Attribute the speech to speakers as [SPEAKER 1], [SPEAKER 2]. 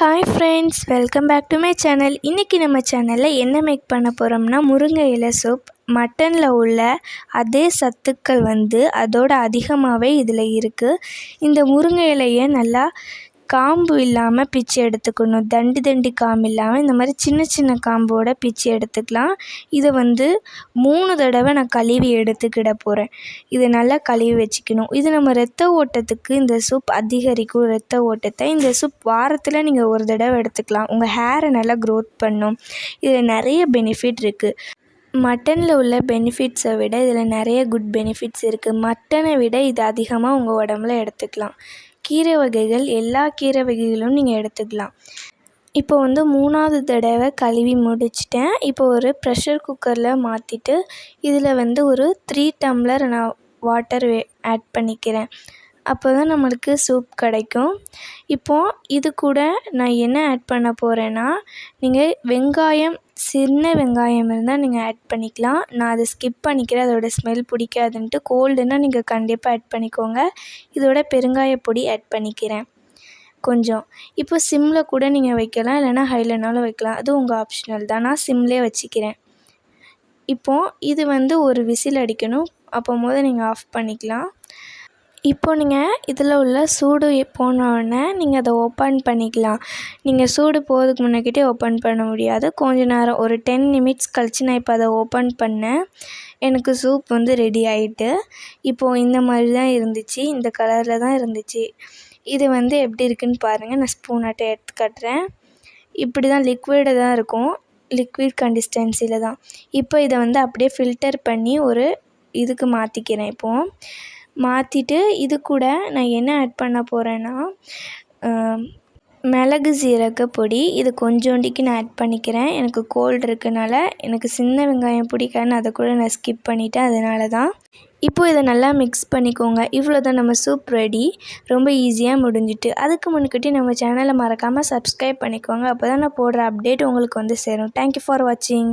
[SPEAKER 1] Hi friends welcome back to my channel இன்றைக்கி நம்ம சேனலில் என்ன மேக் பண்ண போகிறோம்னா முருங்கை இலை சூப் மட்டனில் உள்ள அதே சத்துக்கள் வந்து அதோட அதிகமாகவே இதில் இருக்குது இந்த முருங்கை இலையை நல்லா காம்பு இல்லாமல் பிச்சு எடுத்துக்கணும். தண்டு தண்டு காம்பு இல்லாமல் இந்த மாதிரி சின்ன சின்ன காம்போட பிச்சு எடுத்துக்கலாம். இதை வந்து மூணு தடவை நான் கழுவி எடுத்துக்கிட போகிறேன் இதை நல்லா கழுவி வச்சுக்கணும். இது நம்ம ரத்த ஓட்டத்துக்கு இந்த சூப் அதிகரிக்கும். ரத்த ஓட்டத்தை இந்த சூப் வாரத்தில் நீங்கள் ஒரு தடவை எடுத்துக்கலாம். உங்கள் ஹேரை நல்லா க்ரோத் பண்ணும். இதில் நிறைய பெனிஃபிட் இருக்குது மட்டனில் உள்ள பெனிஃபிட்ஸை விட இதில் நிறைய குட் பெனிஃபிட்ஸ் இருக்குது. மட்டனை விட இது அதிகமாக உங்கள் உடம்புல எடுத்துக்கலாம். கீரை வகைகள் எல்லா கீரை வகைகளும் நீங்கள் எடுத்துக்கலாம். இப்போ வந்து மூணாவது தடவை கழுவி முடிச்சிட்டேன். இப்போ ஒரு ப்ரெஷர் குக்கரில் மாற்றிட்டு இதில் வந்து ஒரு த்ரீ டம்ளர் நான் வாட்டர் வே ஆட் பண்ணிக்கிறேன். அப்போ தான் நம்மளுக்கு சூப் கிடைக்கும். இப்போது இது கூட நான் என்ன ஆட் பண்ண போகிறேன்னா நீங்கள் வெங்காயம் சின்ன வெங்காயம் இருந்தால் நீங்கள் ஆட் பண்ணிக்கலாம். நான் அதை ஸ்கிப் பண்ணிக்கிறேன். அதோடய ஸ்மெல் பிடிக்காதுன்ட்டு கோல்டுன்னா நீங்கள் கண்டிப்பாக ஆட் பண்ணிக்கோங்க. இதோட பெருங்காய பொடி ஆட் பண்ணிக்கிறேன். கொஞ்சம். இப்போ சிம்மில் கூட நீங்கள் வைக்கலாம். இல்லைனா ஹைலனாலும் வைக்கலாம். அது உங்கள் ஆப்ஷனல் தான். நான் சிம்லேயே வச்சுக்கிறேன். இப்போது இது வந்து ஒரு விசில் அடிக்கணும். அப்போ போது நீங்கள் ஆஃப் பண்ணிக்கலாம். இப்போ நீங்கள் இதில் உள்ள சூடு போனோடனே நீங்கள் அதை ஓப்பன் பண்ணிக்கலாம். நீங்கள் சூடு போகிறதுக்கு முன்னக்கிட்டே ஓப்பன் பண்ண முடியாது. கொஞ்ச நேரம் ஒரு டென் நிமிட்ஸ் கழித்து நான் இப்போ அதை ஓப்பன் பண்ணேன். எனக்கு சூப் வந்து ரெடி ஆகிட்டு இப்போது இந்த மாதிரி தான் இருந்துச்சு. இந்த கலரில் தான் இருந்துச்சு. இது வந்து எப்படி இருக்குன்னு பாருங்கள் நான் ஸ்பூனாட்டை எடுத்து காட்டுறேன். இப்படி தான் லிக்விடு தான் இருக்கும். லிக்விட் கன்சிஸ்டன்சியில் தான். இப்போ இதை வந்து அப்படியே ஃபில்டர் பண்ணி ஒரு இதுக்கு மாற்றிக்கிறேன் இப்போது மாற்றிட்டு இது கூட நான் என்ன ஆட் பண்ண போகிறேன்னா மிளகு சீரக பொடி. இது கொஞ்சோண்டிக்கு நான் ஆட் பண்ணிக்கிறேன். எனக்கு கோல்டு இருக்கனால எனக்கு சின்ன வெங்காயம் பிடிக்காதுன்னு அதை கூட நான் ஸ்கிப் பண்ணிவிட்டேன் அதனால தான் இப்போ இதை நல்லா மிக்ஸ் பண்ணிக்கோங்க. இவ்வளோ தான் நம்ம சூப் ரெடி ரொம்ப ஈஸியாக முடிஞ்சிட்டு. அதுக்கு முன்னுக்கிட்டே நம்ம சேனலை மறக்காமல் சப்ஸ்கிரைப் பண்ணிக்கோங்க. அப்போ தான் நான் போடுற அப்டேட் உங்களுக்கு வந்து சேரும். தேங்க்யூ ஃபார் வாட்சிங்